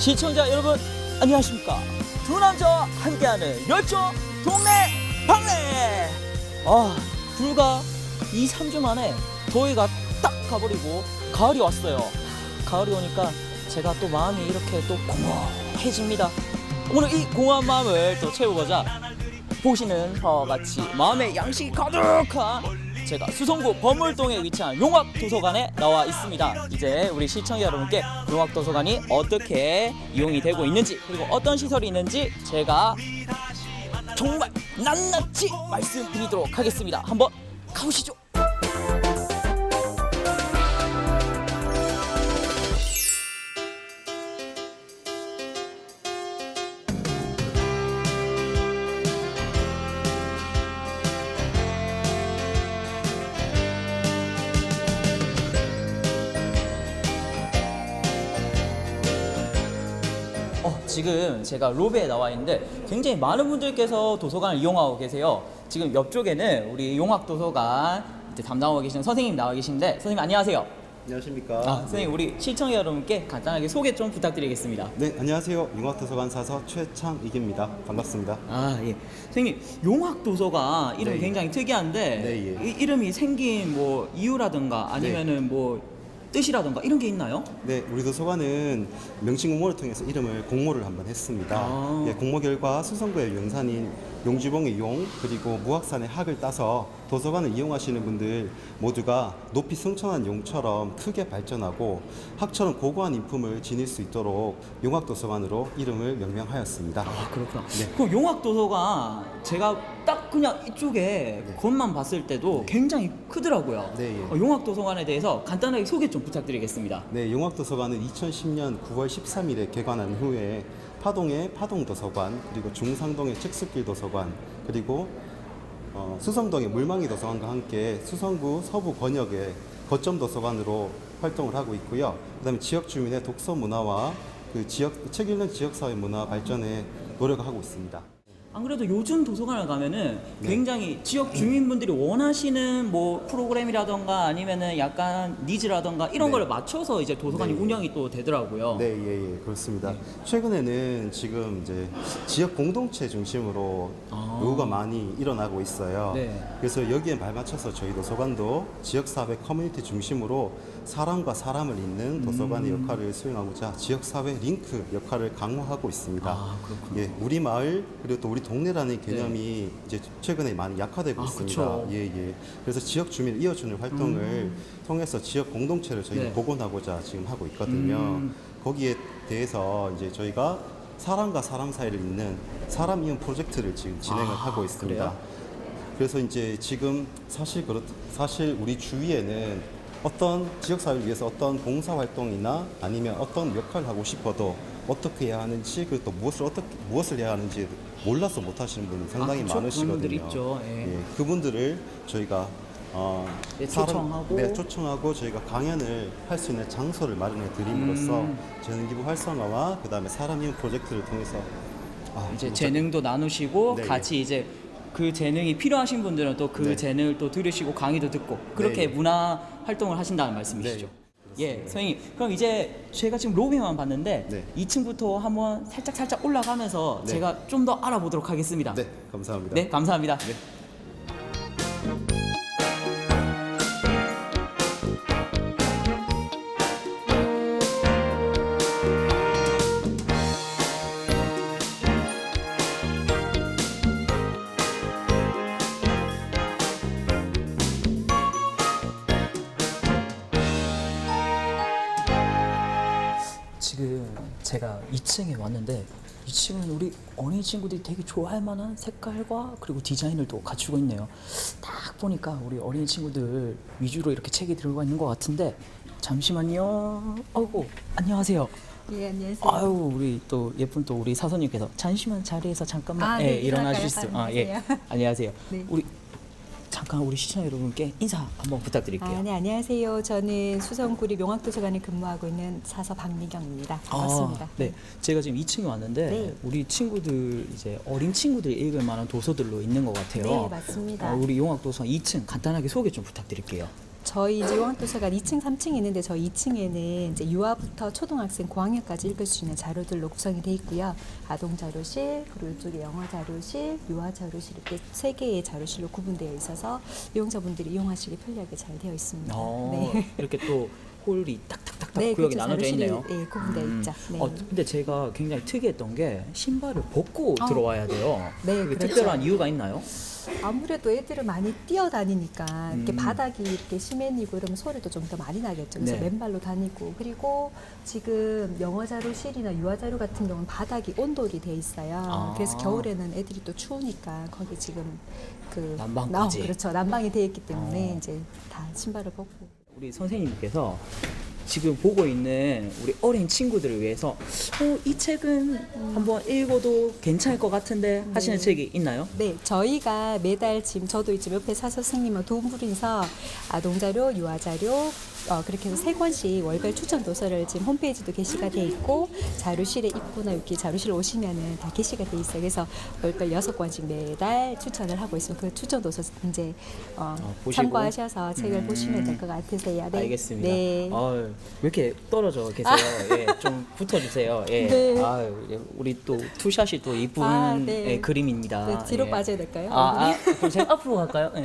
시청자 여러분 안녕하십니까? 두 남자와 함께하는 열정 동네 방네! 아 불과 2, 3주 만에 더위가 딱 가버리고 가을이 왔어요. 가을이 오니까 제가 또 마음이 이렇게 또 공허해집니다. 오늘 이 공허한 마음을 또 채우고자 보시는 바와 같이 마음의 양식이 가득한 제가 수성구 범물동에 위치한 용학도서관에 나와 있습니다. 이제 우리 시청자 여러분께 용학도서관이 어떻게 이용이 되고 있는지 그리고 어떤 시설이 있는지 제가 정말 낱낱이 말씀드리도록 하겠습니다. 한번 가보시죠. 제가 로비에 나와 있는데 굉장히 많은 분들께서 도서관을 이용하고 계세요. 지금 옆쪽에는 우리 용학도서관 이제 담당하고 계시는 선생님 나와 계신데 선생님 안녕하세요. 안녕하십니까. 아, 선생님 우리 시청자 여러분께 간단하게 소개 좀 부탁드리겠습니다. 네, 안녕하세요. 융합도서관 사서 최창익입니다. 반갑습니다. 아, 예. 선생님, 용학도서관 이름 이 네, 예. 굉장히 특이한데 네, 예. 이, 이름이 생긴 뭐 이유라든가 아니면은 뭐 뜻이라든가 이런 게 있나요? 네, 우리 도서관은 명칭 공모를 통해서 이름을 공모를 한번 했습니다. 아. 예, 공모 결과 수성구의 용산인 용주봉의 용 그리고 무학산의 학을 따서 도서관을 이용하시는 분들 모두가 높이 승천한 용처럼 크게 발전하고 학처럼 고고한 인품을 지닐 수 있도록 용학도서관으로 이름을 명명하였습니다. 아, 그렇구나. 네. 그 용학도서관 제가 딱 그냥 이쪽에 겉만 봤을 때도 굉장히 크더라고요. 네, 예. 어, 용학도서관에 대해서 간단하게 소개 좀 부탁드리겠습니다. 네, 용학도서관은 2010년 9월 13일에 개관한 후에 파동의 파동도서관, 그리고 중상동의 책숲길 도서관, 그리고 어, 수성동의 물망이 도서관과 함께 수성구 서부 권역의 거점 도서관으로 활동을 하고 있고요. 그다음에 지역 주민의 독서 문화와 그 지역 책 읽는 지역 사회 문화 발전에 노력하고 있습니다. 안 그래도 요즘 도서관을 가면은 네. 굉장히 지역 주민분들이 원하시는 뭐 프로그램이라던가 아니면은 약간 니즈라던가 이런 네. 걸 맞춰서 이제 도서관이 네. 운영이 또 되더라고요. 네, 예, 예, 그렇습니다. 최근에는 지금 이제 지역 공동체 중심으로 아. 요구가 많이 일어나고 있어요. 네. 그래서 여기에 발맞춰서 저희 도서관도 지역 사회 커뮤니티 중심으로 사람과 사람을 잇는 도서관의 음. 역할을 수행하고자 지역사회 링크 역할을 강화하고 있습니다. 아, 그렇군요. 예, 우리 마을 그리고 또 우리 동네라는 개념이 이제 최근에 많이 약화되고 아, 있습니다. 그쵸. 예, 예. 그래서 지역 주민 이어주는 활동을 통해서 지역 공동체를 저희가 네. 복원하고자 지금 하고 있거든요. 음. 거기에 대해서 이제 저희가 사람과 사람 사이를 잇는 사람 이음 프로젝트를 지금 진행을 아, 하고 있습니다. 그래요? 그래서 이제 지금 사실 그렇 사실 우리 주위에는 어떤 지역 사회를 위해서 어떤 봉사 활동이나 아니면 어떤 역할을 하고 싶어도 어떻게 해야 하는지 그리고 또 무엇을 어떻게 무엇을 해야 하는지 몰라서 못 하시는 분이 상당히 아, 그쵸. 많으시거든요. 그런 분들 있죠. 예. 그분들을 저희가 어, 네, 초청하고. 네, 초청하고 저희가 강연을 할 수 있는 장소를 마련해 드림으로써 음. 재능 기부 활성화와 그다음에 사람 이용 프로젝트를 통해서 아, 이제 진짜- 재능도 나누시고 네, 같이 이제 그 재능이 필요하신 분들은 또 그 네. 재능을 또 들으시고 강의도 듣고 그렇게 네. 문화 활동을 하신다는 말씀이시죠. 네, 예, 선생님. 그럼 이제 제가 지금 로비만 봤는데 네. 2층부터 한번 살짝 살짝 올라가면서 네. 제가 좀 더 알아보도록 하겠습니다. 네, 감사합니다. 네, 감사합니다. 네. 제가 2층에 왔는데 2층은 우리 어린이 친구들이 되게 좋아할 만한 색깔과 그리고 디자인을 또 갖추고 있네요. 딱 보니까 우리 어린이 친구들 위주로 이렇게 책이 들어가 있는 것 같은데 잠시만요. 어구 안녕하세요. 예, 안녕하세요. 아유 우리 또 예쁜 또 우리 사선님께서 잠시만 자리에서 잠깐만 아, 예, 네, 일어나 일어날까요? 주실 수. 아 예. 안녕하세요. 안녕하세요. 네. 우리 잠깐 우리 시청자 여러분께 인사 한번 부탁드릴게요. 아, 네, 안녕하세요. 저는 수성구리 명학도서관에 근무하고 있는 사서 박미경입니다. 반갑습니다. 아, 네. 제가 지금 2층에 왔는데 네. 우리 친구들 이제 어린 친구들이 읽을 만한 도서들로 있는 것 같아요. 네, 맞습니다. 어, 우리 용학도서 2층 간단하게 소개 좀 부탁드릴게요. 저희 이제 용학도서관 2층, 3층이 있는데 저 2층에는 이제 유아부터 초등학생 고학년까지 읽을 수 있는 자료들로 구성이 돼 있고요. 아동 자료실, 그리고 이쪽에 영어 자료실, 유아 자료실 이렇게 세 개의 자료실로 구분되어 있어서 이용자분들이 이용하시기 편리하게 잘 되어 있습니다. 어, 네. 이렇게 또 홀이 딱딱딱딱 네, 구역이 그렇죠. 나눠져 자료실이, 있네요. 예, 구분되어 있죠. 네. 어, 근데 제가 굉장히 특이했던 게 신발을 벗고 어. 들어와야 돼요. 네, 그게 그렇죠. 특별한 이유가 있나요? 아무래도 애들은 많이 뛰어다니니까 이렇게 음. 바닥이 이렇게 시멘이고 이러면 소리도 좀 더 많이 나겠죠. 그래서 네. 맨발로 다니고 그리고 지금 영어 자료실이나 유아 자료 같은 경우는 바닥이 온돌이 돼 있어요. 아. 그래서 겨울에는 애들이 또 추우니까 거기 지금 그 난방까지. 나- 그렇죠. 난방이 돼 있기 때문에 어. 이제 다 신발을 벗고 우리 선생님께서 지금 보고 있는 우리 어린 친구들을 위해서 어, 이 책은 한번 읽어도 괜찮을 것 같은데 하시는 네. 책이 있나요? 네, 저희가 매달 지금 저도 이제 옆에 사서 선생님과 도움 부리서 아동 자료, 유아 자료 어, 그렇게 해서 세 권씩 월별 추천 도서를 지금 홈페이지도 게시가 돼 있고 자료실에 입구나 여기 자료실 오시면은 다 게시가 돼 있어요. 그래서 월별 여섯 권씩 매달 추천을 하고 있으면 그 추천 도서 이제 어, 어, 보시고. 참고하셔서 책을 음. 보시면 될 것 같으세요. 네. 알겠습니다. 네. 아유, 왜 이렇게 떨어져 계세요? 예, 좀 붙어주세요. 예. 네. 아유, 예, 우리 또 투샷이 또 이쁜 아, 네. 예, 그림입니다. 네, 뒤로 예. 빠져야 될까요? 아, 아, 그럼 제가 앞으로 갈까요? 예.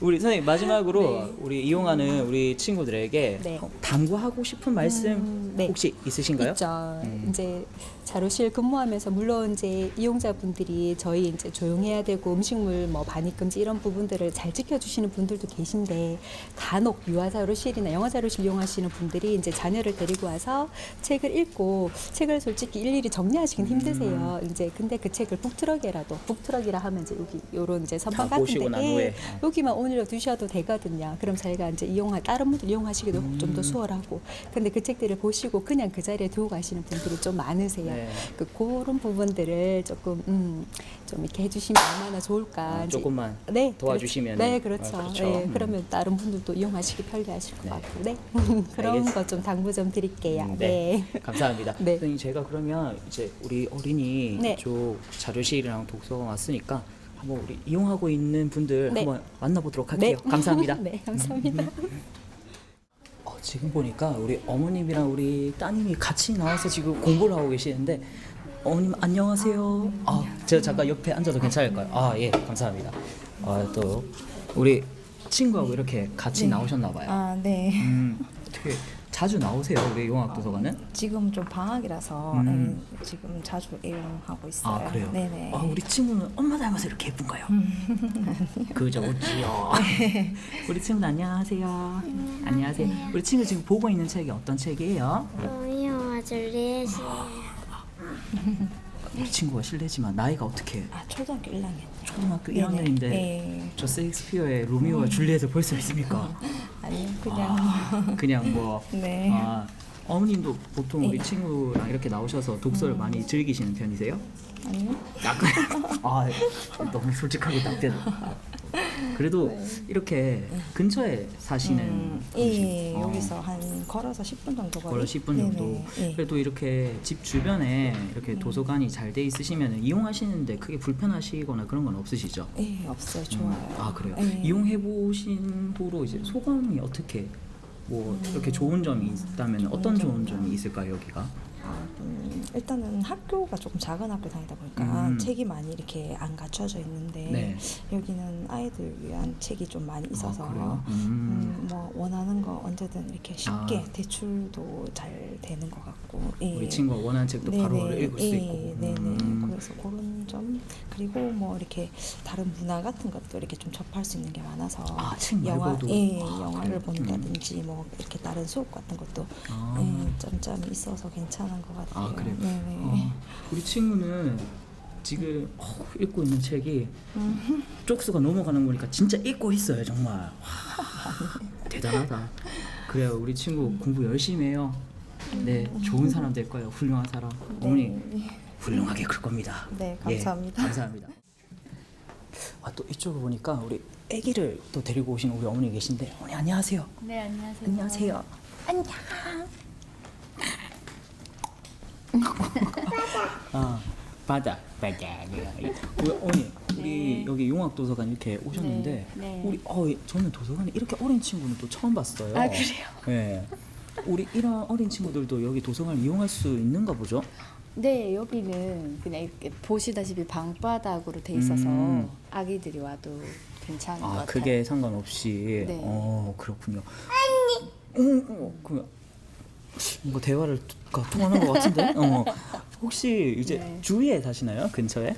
우리 선생님 마지막으로 네. 우리 이용하는 우리 친구들에게 네. 어, 당부하고 싶은 말씀 음, 네. 혹시 있으신가요? 있죠. 음. 이제 자료실 근무하면서 물론 이제 이용자분들이 저희 이제 조용해야 되고 음식물 뭐 반입 금지 이런 부분들을 잘 지켜주시는 분들도 계신데 간혹 유아 자료실이나 영어 자료실 이용하시는 분들이 이제 자녀를 데리고 와서 책을 읽고 책을 솔직히 일일이 정리하시긴 음. 힘드세요. 이제 근데 그 책을 북트럭이라도 북트럭이라 하면 이제 여기 요런 이제 선반 다 보시고 같은 난데 후에. 여기만 오늘로 두셔도 되거든요. 그럼 저희가 이제 이용할 다른 분들 이용하시 기도 음. 좀더 수월하고. 근데 그 책들을 보시고 그냥 그 자리에 두고 가시는 분들이 좀 많으세요. 네. 그 그런 부분들을 조금 음, 좀 이렇게 해주시면 얼마나 좋을까. 아, 조금만 네, 도와주시면은. 그렇죠. 네, 그렇죠. 아, 그렇죠. 네, 음. 그러면 다른 분들도 이용하시기 편리하실 것 네. 같고, 네. 그런 알겠습니다. 거좀 당부 좀 드릴게요. 음, 네. 감사합니다. 네. 선생님 제가 그러면 이제 우리 어린이 네. 쪽 자료실이랑 독서관 왔으니까 한번 우리 이용하고 있는 분들 네. 한번 만나보도록 할게요. 감사합니다. 네, 감사합니다. 어, 지금 보니까 우리 어머님이랑 우리 따님이 같이 나와서 지금 공부를 하고 계시는데 어머님 안녕하세요. 아, 제가 잠깐 옆에 앉아도 괜찮을까요? 아, 예, 감사합니다. 아, 또 우리 친구하고 이렇게 같이 나오셨나 봐요. 아, 네. 음, 어떻게 자주 나오세요? 우리 용학도서관은? 지금 좀 방학이라서 음. 네, 지금 자주 이용하고 있어요. 아 그래요? 네네. 아 우리 친구는 엄마 닮아서 이렇게 예쁜가요? 그죠 그죠. 우리 친구 안녕하세요. 안녕하세요. 우리 친구 지금 보고 있는 책이 어떤 책이에요? 영화 줄리엣이 우리 친구가 실례지만 나이가 어떻게? 아, 초등학교 1학년. 초등학교 네네. 1학년인데 네. 저 셰익스피어의 로미오와 줄리엣을 볼 수 있습니까? 아니요, 그냥. 그냥 뭐 네. 아, 어머님도 보통 우리 네. 친구랑 이렇게 나오셔서 독서를 많이 즐기시는 편이세요? 아니요. 아 너무 솔직하게 답변. 그래도 이렇게 근처에 사시는 네. 음, 분이시- 예, 어, 여기서 한 걸어서 10분 정도 거리. 걸어 10분 정도. 네네. 예. 그래도 이렇게 집 주변에 이렇게 도서관이 잘 돼 있으시면 이용하시는데 크게 불편하시거나 그런 건 없으시죠? 예, 없어요. 좋아요. 아 그래요. 예. 이용해 보신 후로 이제 소감이 어떻게 뭐 이렇게 좋은 점이 있다면 어떤 좋은 점이 있을까요 여기가? 음, 일단은 학교가 조금 작은 학교 다니다 보니까 음. 책이 많이 이렇게 안 갖춰져 있는데 네. 여기는 아이들 위한 책이 좀 많이 있어서 아, 그래요? 음. 음, 뭐 원하는 거 언제든 이렇게 쉽게 아. 대출도 잘 되는 것 같고 예. 우리 친구가 원하는 책도 바로 네네. 읽을 수 예, 있고. 네네. 음. 그래서 그런 점 그리고 뭐 이렇게 다른 문화 같은 것도 이렇게 좀 접할 수 있는 게 많아서 아, 책 영화? 예, 아, 영화를 그래요? 본다든지 뭐 이렇게 다른 수업 같은 것도 아. 예, 점점이 있어서 괜찮은 것 같아요. 아 그래요. 네 네. 어, 우리 친구는 지금 어, 읽고 있는 책이 쪽수가 넘어가는 거니까 진짜 읽고 있어요 정말. 와, 대단하다. 그래요 우리 친구 공부 열심히 해요. 네 좋은 사람 될 거예요 훌륭한 사람. 어머니 훌륭하게 클 겁니다. 네, 예, 감사합니다. 감사합니다. 아 또 이쪽을 보니까 우리 아기를 또 데리고 오신 우리 어머니 계신데 어머니 안녕하세요. 네 안녕하세요. 안녕하세요. 안녕. 아, 바다 바다. 예. 우리 어머니 우리 여기 용학도서관 이렇게 오셨는데 네, 네. 우리 어 저는 도서관에 이렇게 어린 친구는 또 처음 봤어요. 아, 그래요? 네. 우리 이런 어린 친구들도 여기 도서관을 이용할 수 있는가 보죠? 네, 여기는 그냥 이렇게 보시다시피 방바닥으로 돼 있어서 음. 아기들이 와도 괜찮은 것 아 같아요. 그게 상관없이 네. 어 그렇군요. 음, 어, 그 뭔가 대화를 가 통하는 것 같은데. 어 혹시 이제 네. 주위에 사시나요? 근처에?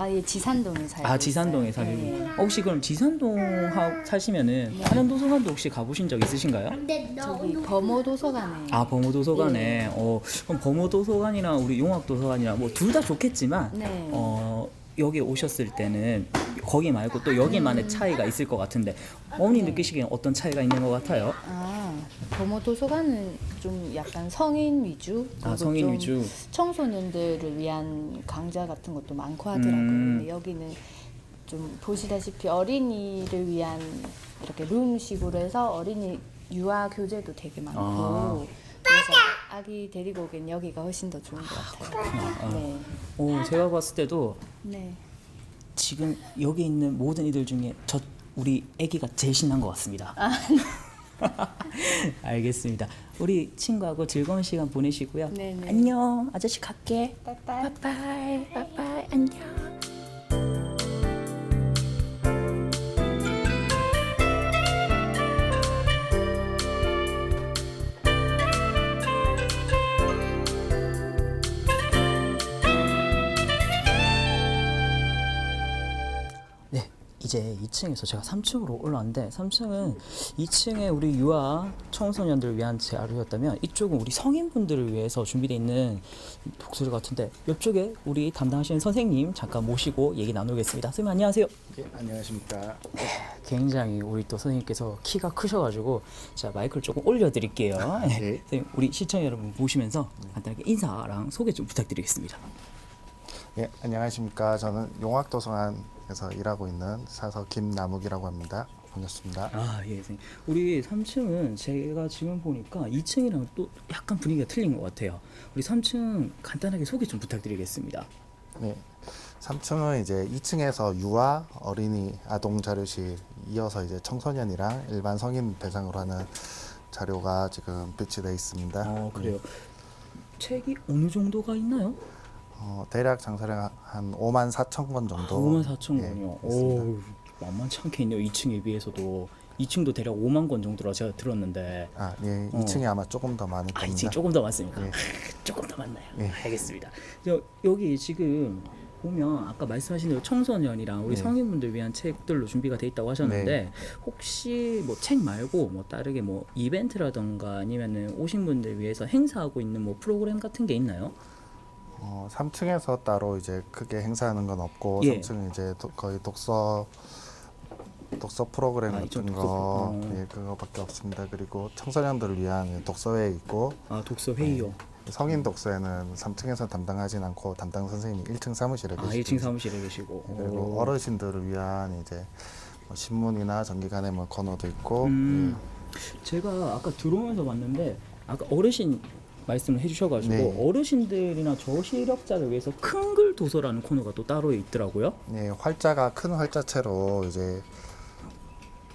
아, 예, 지산동에 살고 아 지산동에 있어요. 살고. 네. 어, 혹시 그럼 지산동 하, 사시면은 다른 도서관도 혹시 가보신 적 있으신가요? 저기 범호 도서관에 아 범호 도서관에 네. 어 그럼 범호 도서관이랑 우리 용학 도서관이랑 뭐둘 다 좋겠지만 네. 어 여기 오셨을 때는 거기 말고 또 여기만의 차이가 있을 것 같은데 어머니 네. 느끼시기엔 어떤 차이가 있는 것 같아요? 아, 범호 도서관은 좀 약간 성인 위주 아 그리고 성인 좀 위주 청소년들을 위한 강좌 같은 것도 많고 하더라고요. 음. 근데 여기는 좀 보시다시피 어린이를 위한 이렇게 룸식으로 해서 어린이 유아 교재도 되게 많고 아. 그래서 아기 데리고 오기엔 여기가 훨씬 더 좋은 것 같아요. 네. 어 제가 봤을 때도 네. 지금 여기 있는 모든 이들 중에 저 우리 아기가 제일 신난 것 같습니다. 알겠습니다. 우리 친구하고 즐거운 시간 보내시고요. 네네. 안녕. 아저씨 갈게. 빠이빠이. 빠이빠이. 빠이빠이. 안녕. 이제 2층에서 제가 3층으로 올라왔는데 3층은 2층에 우리 유아 청소년들을 위한 자료였다면 이쪽은 우리 성인분들을 위해서 준비되어 있는 독서실 같은데 옆쪽에 우리 담당하시는 선생님 잠깐 모시고 얘기 나누겠습니다. 선생님 안녕하세요. 예, 안녕하십니까. 굉장히 우리 또 선생님께서 키가 크셔가지고 제가 마이크를 조금 올려드릴게요. 네. 선생님 우리 시청자 여러분 보시면서 간단하게 인사랑 소개 좀 부탁드리겠습니다. 예, 안녕하십니까. 저는 용학도서관 에서 일하고 있는 사서 김나묵이라고 합니다. 반갑습니다. 아, 예, 선생님. 우리 3층은 제가 지금 보니까 2층이랑 또 약간 분위기가 틀린 것 같아요. 우리 3층 간단하게 소개 좀 부탁드리겠습니다. 네. 3층은 이제 2층에서 유아, 어린이, 아동 자료실 이어서 이제 청소년이랑 일반 성인 대상으로 하는 자료가 지금 배치되어 있습니다. 어, 그래요. 책이 어느 정도가 있나요? 어, 대략 장사량 한 5만 4천 권 정도. 5만 4천 예, 권이요. 있습니다. 오, 만만치 않게 있네요. 2층에 비해서도. 2층도 대략 5만 권 정도라 제가 들었는데. 아, 예, 어. 2층이 아마 조금 더 많을 아, 겁니다. 2층 조금 더 많습니까? 예. 조금 더 많나요? 예. 알겠습니다. 저, 여기 지금 보면 아까 말씀하신 대로 청소년이랑 우리 네. 성인분들 위한 책들로 준비가 돼 있다고 하셨는데 네. 혹시 뭐 책 말고 뭐 다르게 뭐 이벤트라던가 아니면은 오신 분들 위해서 행사하고 있는 뭐 프로그램 같은 게 있나요? 어, 3층에서 따로 이제 크게 행사하는 건 없고 예. 3층은 이제 도- 거의 독서 독서 프로그램 아, 이쪽 같은 독서 거 프로- 어. 예, 그거밖에 없습니다. 그리고 청소년들을 위한 독서회 있고 아 독서 회의요. 성인 독서회는 3층에서 담당하진 않고 담당 선생님이 1층 사무실에 아 계시고 1층 사무실에 계시고. 그리고 오. 어르신들을 위한 이제 뭐 신문이나 정기간의 뭐 코너도 있고 음, 제가 아까 들어오면서 봤는데 아까 어르신 말씀을 해주셔가지고 네. 어르신들이나 저시력자를 위해서 큰 글 도서라는 코너가 또 따로 있더라고요. 예, 예, 활자가 큰 활자체로 이제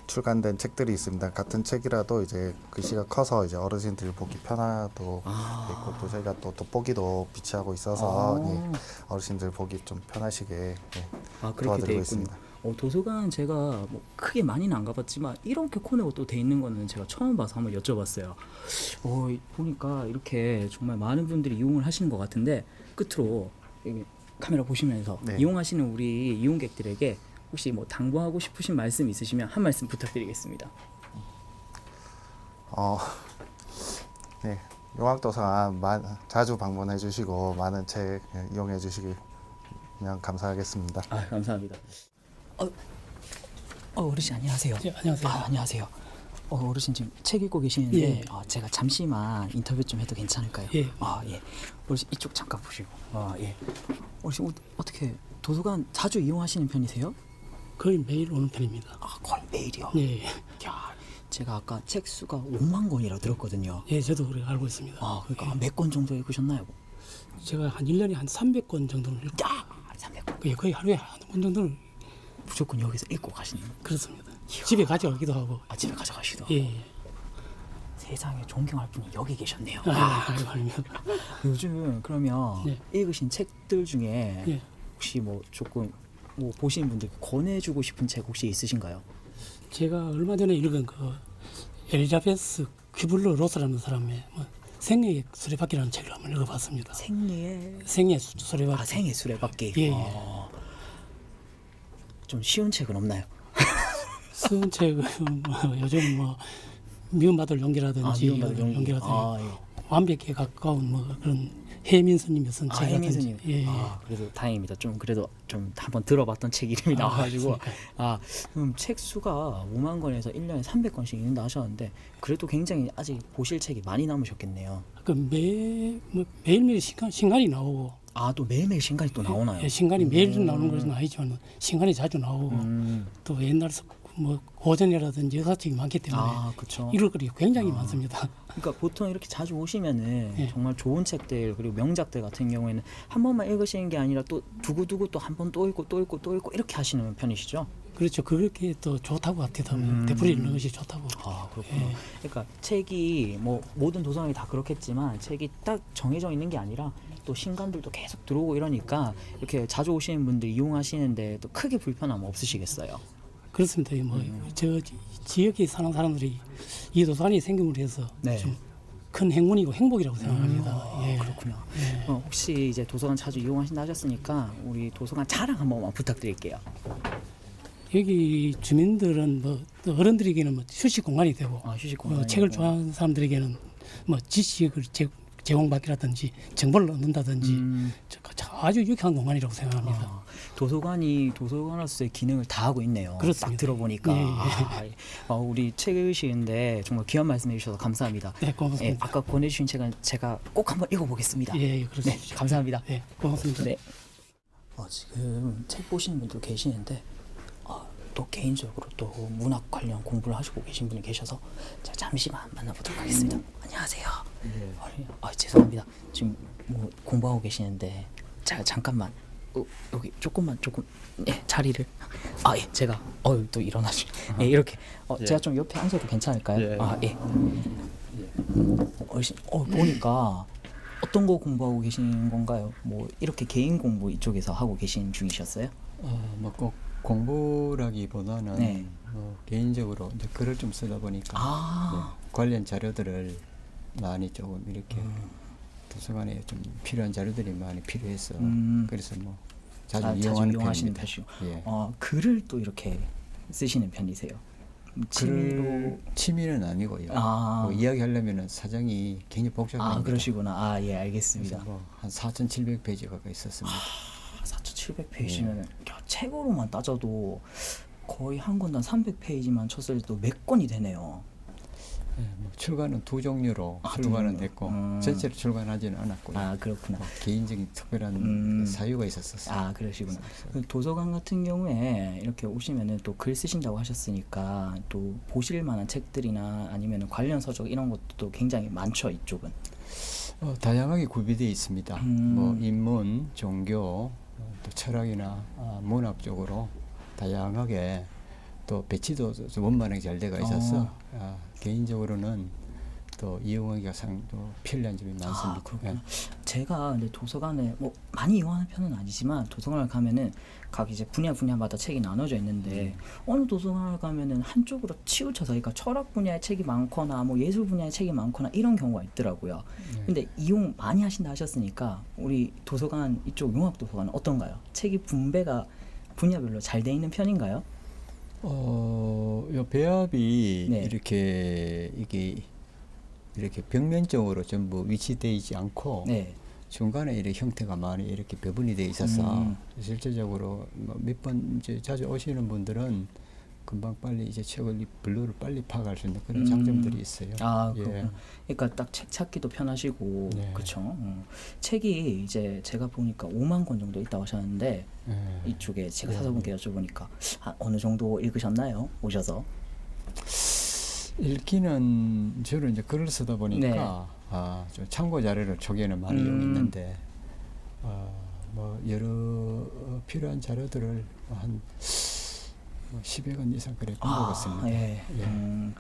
출간된 책들이 있습니다. 같은 책이라도 이제 글씨가 커서 이제 어르신들 보기 편하도 아. 있고 또 저희가 또 돋보기도 비치하고 있어서 아. 예, 어르신들 보기 좀 편하시게 예, 아 그렇게 돼 도와드리고 있군요. 있습니다. 어, 도서관 제가 뭐 크게 많이는 안 가봤지만 이렇게 코너가 또 돼 있는 거는 제가 처음 봐서 한번 여쭤봤어요. 어, 이- 보니까 이렇게 정말 많은 분들이 이용을 하시는 것 같은데 끝으로 카메라 보시면서 네. 이용하시는 우리 이용객들에게 혹시 뭐 당부하고 싶으신 말씀 있으시면 한 말씀 부탁드리겠습니다. 어, 네, 용학도서관 마, 자주 방문해 주시고 많은 책 예, 이용해 주시면 감사하겠습니다. 아 감사합니다. 어, 어 어르신 안녕하세요. 예, 안녕하세요. 아, 안녕하세요. 어, 어르신 지금 책 읽고 계시는데 예. 어, 제가 잠시만 인터뷰 좀 해도 괜찮을까요? 예. 아 예. 어르신 이쪽 잠깐 보시고. 아 예. 어르신 어, 어떻게 도서관 자주 이용하시는 편이세요? 거의 매일 오는 편입니다. 아 거의 매일이요. 예, 야, 제가 아까 책 수가 5만 권이라 들었거든요. 예, 저도 그래 알고 있습니다. 아 그러니까 몇권 정도 읽으셨나요? 제가 한 1년에 한 300권 정도는 읽고 야, 300권. 거의, 거의 하루에 한번 정도는 무조건 여기서 읽고 가시는. 그렇습니다. 집에 가져가기도 하고. 아, 집에 가져가시도. 예. 예. 세상에 존경할 분이 여기 계셨네요. 아, 아닙니다. 요즘 그러면 네. 읽으신 책들 중에 예. 혹시 뭐 조금 뭐 보시는 분들 권해주고 싶은 책 혹시 있으신가요? 제가 얼마 전에 읽은 그 엘리자베스 퀴블러 로스라는 사람의 뭐 생애의 수레바퀴라는 책을 한번 읽어봤습니다. 생리의 생애 수- 수레바퀴. 아 생애 수레바퀴. 예, 예. 어, 좀 쉬운 책은 없나요? 쓰은 책은 뭐 요즘 뭐 미움받을 용기라든지 아, 미움받을 용기. 용기라든지 아, 예. 완벽에 가까운 뭐 그런 혜민스님이 쓴 아, 책이라든지 혜민스님. 예, 예. 아, 그래도 다행입니다. 좀 그래도 좀 한번 들어봤던 책 이름이 아, 나와가지고? 아 그럼 책 수가 5만 권에서 1년에 300권씩 읽는다 하셨는데 그래도 굉장히 아직 보실 책이 많이 남으셨겠네요. 그 매 뭐 매일매일 신간 신간이 나오고 아 또 매일매일 신간이 또 나오나요? 예, 신간이 매일 나오는 것은 아니지만 신간이 자주 나오고 음. 또 옛날 서- 뭐 고전이라든지 역사책이 많기 때문에 아 그렇죠. 읽을 거리 굉장히 많습니다. 그러니까 보통 이렇게 자주 오시면은 예. 정말 좋은 책들 그리고 명작들 같은 경우에는 한 번만 읽으시는 게 아니라 또 두고두고 또 한 번 또 읽고 또 읽고 또 읽고 이렇게 하시는 편이시죠? 그렇죠. 그렇게 또 좋다고 같아요. 음. 되풀이 읽는 것이 좋다고. 아 그렇구나. 예. 그러니까 책이 뭐 모든 도서관이 다 그렇겠지만 책이 딱 정해져 있는 게 아니라 또 신간들도 계속 들어오고 이러니까 이렇게 자주 오시는 분들 이용하시는데 또 크게 불편함 없으시겠어요? 그렇습니다. 음. 뭐저 지역에 사는 사람들이 이 도서관이 생김으로 해서 네. 좀큰 행운이고 행복이라고 생각합니다. 예. 아, 그렇군요. 예. 어, 혹시 이제 도서관 자주 이용하신다 하셨으니까 우리 도서관 자랑 한 번만 부탁드릴게요. 여기 주민들은 뭐또 어른들에게는 뭐 휴식 공간이 되고 아 휴식 어, 공간. 책을 좋아하는 사람들에게는 뭐 지식을 제, 제공받기라든지 정보를 얻는다든지 음. 저- 저- 아주 유쾌한 공간이라고 생각합니다. 아, 도서관이 도서관으로서의 기능을 다 하고 있네요. 그렇습니다. 딱 들어보니까 예, 예. 아, 어, 우리 책 읽으시는데 정말 귀한 말씀해 주셔서 감사합니다. 네, 예, 고맙습니다. 아까 보내주신 책은 제가 꼭 한번 읽어보겠습니다. 예, 예, 네, 그렇습니다. 감사합니다. 네, 고맙습니다. 네. 어, 지금 책 보시는 분들 계시는데 어, 또 개인적으로 또 문학 관련 공부를 하시고 계신 분이 계셔서 제가 잠시만 만나보도록 하겠습니다. 안녕하세요. 아니, 아, 죄송합니다. 지금 뭐 공부하고 계시는데 제가 잠깐만 어, 여기 조금만 조금 예, 자리를 아 예, 제가 어또 일어나시 예, 이렇게 어, 제가 좀 옆에 앉아도 괜찮을까요? 아 예. 어르신, 어 보니까 어떤 거 공부하고 계신 건가요? 뭐 이렇게 개인 공부 이쪽에서 하고 계신 중이셨어요? 어, 뭐꼭 공부라기보다는 네. 뭐 개인적으로 이제 글을 좀 쓰다 보니까 아. 네, 관련 자료들을 많이 조금 이렇게 도서관에 좀 필요한 자료들이 많이 필요해서 음. 그래서 뭐 자주 아, 이용하는 이용하시는 편입니다. 예. 어, 글을 또 이렇게 쓰시는 편이세요? 취미로 글을 취미는 아니고요. 아. 뭐 이야기하려면은 사정이 굉장히 복잡합니다. 아 그러시구나 아 예 알겠습니다 뭐한 4,700 페이지 가까이 있었습니다. 4,700페이지면 책으로만 따져도 거의 한 권당 300페이지만 쳤을 때도 몇 권이 되네요 예, 뭐 출간은 두 종류로 아, 두 출간은. 됐고 음. 전체로 출간하지는 않았고요. 아 그렇구나 뭐 개인적인 특별한 음. 사유가 있었었어요. 아 그러시구나. 그 도서관 같은 경우에 이렇게 오시면은 또 글 쓰신다고 하셨으니까 또 보실 만한 책들이나 아니면 관련 서적 이런 것도 굉장히 많죠 이쪽은. 어, 다양하게 구비되어 있습니다. 음. 뭐 인문, 종교, 어, 또 철학이나 아, 문학 쪽으로 다양하게 또 배치도 좀 원만하게 잘 돼가 있어서 어. 아, 개인적으로는 또 이용하기가 상도 편리한 점이 많습니다. 아 그렇구나. 예. 제가 근데 도서관에 뭐 많이 이용하는 편은 아니지만 도서관을 가면은 각 이제 분야 분야마다 책이 나눠져 있는데 어느 도서관을 가면은 한쪽으로 치우쳐서 그러니까 철학 분야의 책이 많거나 뭐 예술 분야의 책이 많거나 이런 경우가 있더라고요. 근데 이용 많이 하신다 하셨으니까 우리 도서관 이쪽 용학 도서관은 어떤가요? 책이 분배가 분야별로 잘 돼 있는 편인가요? 어, 요 배합이 네. 이렇게 이게 이렇게 벽면적으로 전부 위치되어 있지 않고 네. 중간에 이렇게 형태가 많이 이렇게 배분이 돼 있어서 음. 실제적으로 뭐몇번 이제 자주 오시는 분들은 금방 빨리 이제 책을 이 블루를 빨리 파악할 수 있는 그런 음. 장점들이 있어요. 아, 예. 그렇구나. 그러니까 딱 책 찾기도 편하시고, 네. 그렇죠. 어. 책이 이제 제가 보니까 5만 권 정도 있다고 하셨는데 예. 이쪽에 제가 네. 사서분께 여쭤보니까 아, 어느 정도 읽으셨나요? 오셔서. 읽기는 주로 이제 글을 쓰다 보니까 네. 아, 좀 참고 자료를 초기에는 많이 음. 이용했는데 어, 뭐 여러 어, 필요한 자료들을 한뭐 10여 건 이상 그래 본것 같습니다. 예. 예. 음,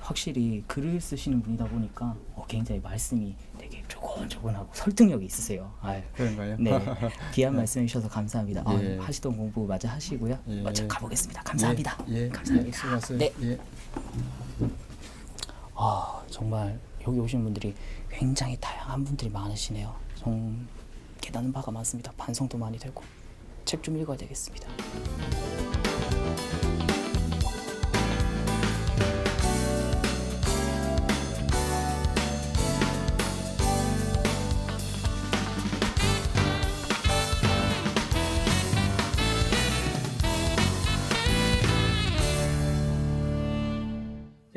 확실히 글을 쓰시는 분이다 보니까 어, 굉장히 말씀이 되게 조곤조곤하고 설득력이 있으세요. 아유. 그런가요? 네, 귀한 말씀해 주셔서 감사합니다. 아, 예. 하시던 공부 마저 하시고요. 예. 먼저 가보겠습니다. 감사합니다. 예, 예, 감사합니다. 예, 수고하세요. 네. 예. 아 정말 여기 오신 분들이 굉장히 다양한 분들이 많으시네요. 좀 깨닫는 바가 많습니다. 반성도 많이 되고 책 좀 읽어야 되겠습니다.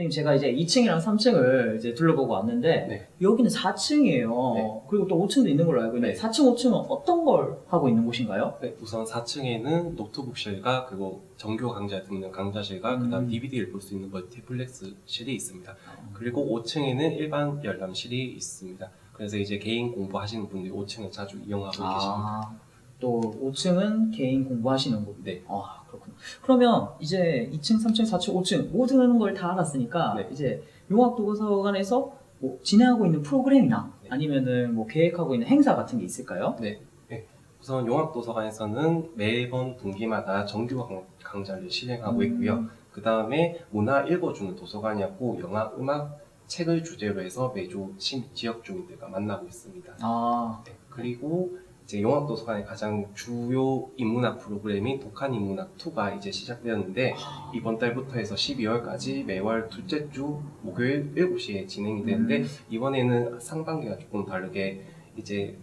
제가 이제 2층이랑 3층을 이제 둘러보고 왔는데 네. 여기는 4층이에요. 네. 그리고 또 5층도 있는 걸로 알고 있는데 네. 4층, 5층은 어떤 걸 하고 있는 곳인가요? 네, 우선 4층에는 노트북실과 그리고 정교 강좌 듣는 강좌실과 음. 그다음 DVD를 볼 수 있는 멀티플렉스실이 있습니다. 그리고 5층에는 일반 열람실이 있습니다. 그래서 이제 개인 공부하시는 분들이 5층을 자주 이용하고 계십니다. 아, 또 5층은 개인 공부하시는 곳. 네. 아, 그렇군요. 그러면 이제 2층, 3층, 4층, 5층 모든 걸 다 알았으니까 네. 이제 용학도서관에서 뭐 진행하고 있는 프로그램이나 네. 아니면은 뭐 계획하고 있는 행사 같은 게 있을까요? 네. 네. 우선 용학도서관에서는 매번 분기마다 정규 강- 강좌를 실행하고 있고요. 그 다음에 문화 읽어주는 도서관이었고 영화, 음악, 책을 주제로 해서 매주 시- 지역 주민들과 만나고 있습니다. 아, 네, 그리고 이제 용학도서관의 가장 주요 인문학 프로그램인 독한 인문학 2가 이제 시작되었는데 이번 달부터 해서 12월까지 매월 둘째 주 목요일 7시에 진행이 되는데 이번에는 상반기가 조금 다르게 이제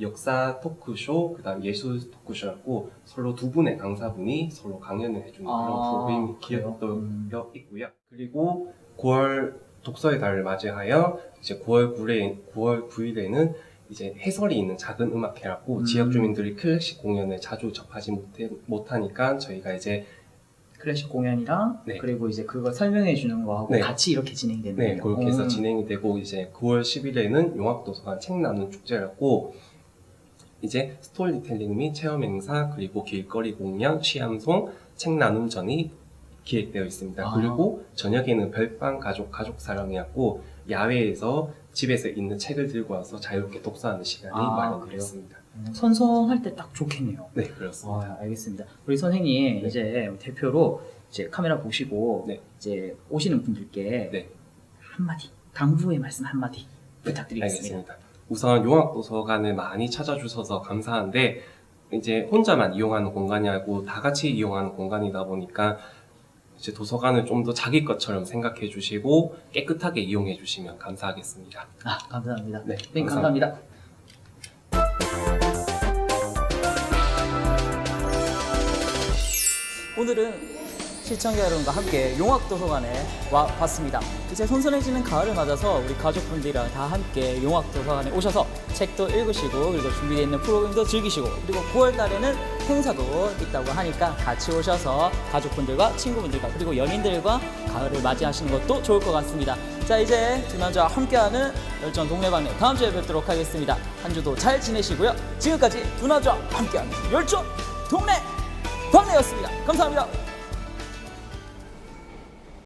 역사 토크쇼, 그 다음 예술 토크쇼였고 서로 두 분의 강사분이 서로 강연을 해주는 아, 그런 프로그램이 그래요? 음. 있고요. 그리고 9월 독서의 달을 맞이하여 이제 9월 9일에 9월 9일에는 이제 해설이 있는 작은 음악회라고 음. 지역 주민들이 클래식 공연을 자주 접하지 못해, 못하니까 저희가 이제 클래식 공연이랑 네. 그리고 이제 그걸 설명해 주는 거하고 네. 같이 이렇게 진행되는 네, 거예요. 그렇게 해서 음. 진행이 되고 이제 9월 10일에는 용학도서관 책 나누는 축제였고 이제 스토리텔링 및 체험 행사 그리고 길거리 공연, 취향송, 책 나눔 전이 기획되어 있습니다. 아. 그리고 저녁에는 별방 가족 가족 사랑이었고 야외에서 집에서 있는 책을 들고 와서 자유롭게 독서하는 시간이 아, 마련되었습니다. 음, 선성할 때 딱 좋겠네요. 네, 그렇습니다. 아, 알겠습니다. 우리 선생님 네. 이제 대표로 이제 카메라 보시고 네. 이제 오시는 분들께 네. 한마디 당부의 말씀 한마디 부탁드리겠습니다. 알겠습니다. 우선 용학도서관을 많이 찾아주셔서 감사한데 이제 혼자만 이용하는 공간이 아니고 다 같이 이용하는 공간이다 보니까 이제 도서관을 좀 더 자기 것처럼 생각해 주시고 깨끗하게 이용해 주시면 감사하겠습니다. 아 감사합니다. 네, 네, 감사합니다. 오늘은 시청자 여러분과 함께 용학도서관에 와 봤습니다. 이제 선선해지는 가을을 맞아서 우리 가족분들이랑 다 함께 용학도서관에 오셔서 책도 읽으시고 그리고 준비되어 있는 프로그램도 즐기시고 그리고 9월 달에는 행사도 있다고 하니까 같이 오셔서 가족분들과 친구분들과 그리고 연인들과 가을을 맞이하시는 것도 좋을 것 같습니다. 자 이제 두 남자와 함께하는 열정 동네방네 다음 주에 뵙도록 하겠습니다. 한 주도 잘 지내시고요. 지금까지 두 남자와 함께하는 열정 동네 방네였습니다. 감사합니다.